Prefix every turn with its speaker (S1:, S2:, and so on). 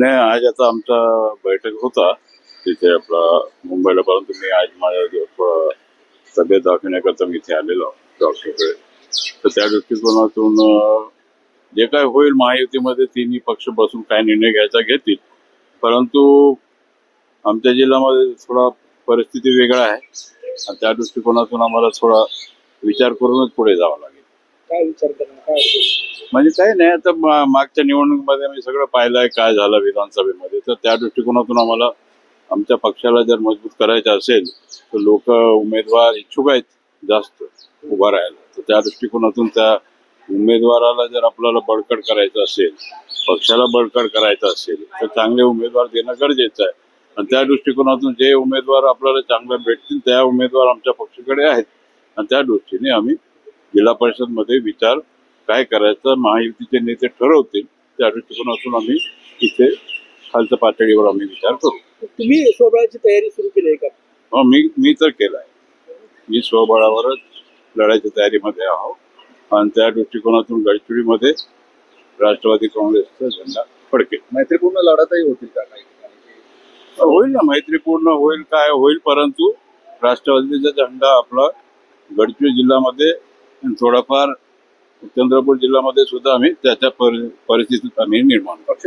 S1: नाही आज आता आमचा बैठक होता. तिथे आपला मुंबईला परंतु मी आज माझ्या तब्येत दाखवण्याकरता मी इथे आलेलो डॉक्टरकडे. तर त्या दृष्टिकोनातून जे काय होईल महायुतीमध्ये तिन्ही पक्ष बसून काय निर्णय घ्यायचा घेतील. परंतु आमच्या जिल्ह्यामध्ये थोडा परिस्थिती वेगळा आहे. आणि त्या दृष्टिकोनातून आम्हाला थोडा विचार करूनच पुढे जावं लागेल.
S2: काय विचार करणार? काय अडचण?
S1: म्हणजे काही नाही आता मा- मागच्या निवडणुकीमध्ये मी सगळं पाहिलंय काय झालं विधानसभेमध्ये. तर त्या दृष्टिकोनातून आम्हाला आमच्या पक्षाला जर मजबूत करायचं असेल तर लोक उमेदवार इच्छुक आहेत जास्त उभा राहायला. तर त्या दृष्टिकोनातून त्या उमेदवाराला जर आपल्याला बळकट करायचं असेल पक्षाला बळकट करायचं असेल तर चांगले उमेदवार देणं गरजेचं आहे. आणि त्या दृष्टिकोनातून जे उमेदवार आपल्याला चांगले भेटतील त्या उमेदवार आमच्या पक्षाकडे आहेत. आणि त्या दृष्टीने आम्ही जिल्हा परिषदमध्ये विचार काय करायचं महायुतीचे नेते ठरवतील त्या दृष्टिकोनातून आम्ही इथे खालच्या पातळीवर आम्ही विचार करू.
S2: तुम्ही स्वबळाची तयारी सुरू केली आहे का?
S1: मग मी मी तर केलाय. मी स्वबळावरच लढायच्या तयारीमध्ये आहोत. आणि त्या दृष्टिकोनातून गडचिरोलीमध्ये राष्ट्रवादी काँग्रेसचा झेंडा फडकेल.
S2: मैत्रीपूर्ण लढतही होतील का काही?
S1: होईल ना मैत्रीपूर्ण होईल काय होईल परंतु राष्ट्रवादीचा झेंडा आपला गडचिरोली जिल्ह्यामध्ये थोडाफार चंद्रपूर जिल्ह्यामध्ये सुद्धा आम्ही त्याच्या परि- परिस्थितीत आम्ही निर्माण करतो.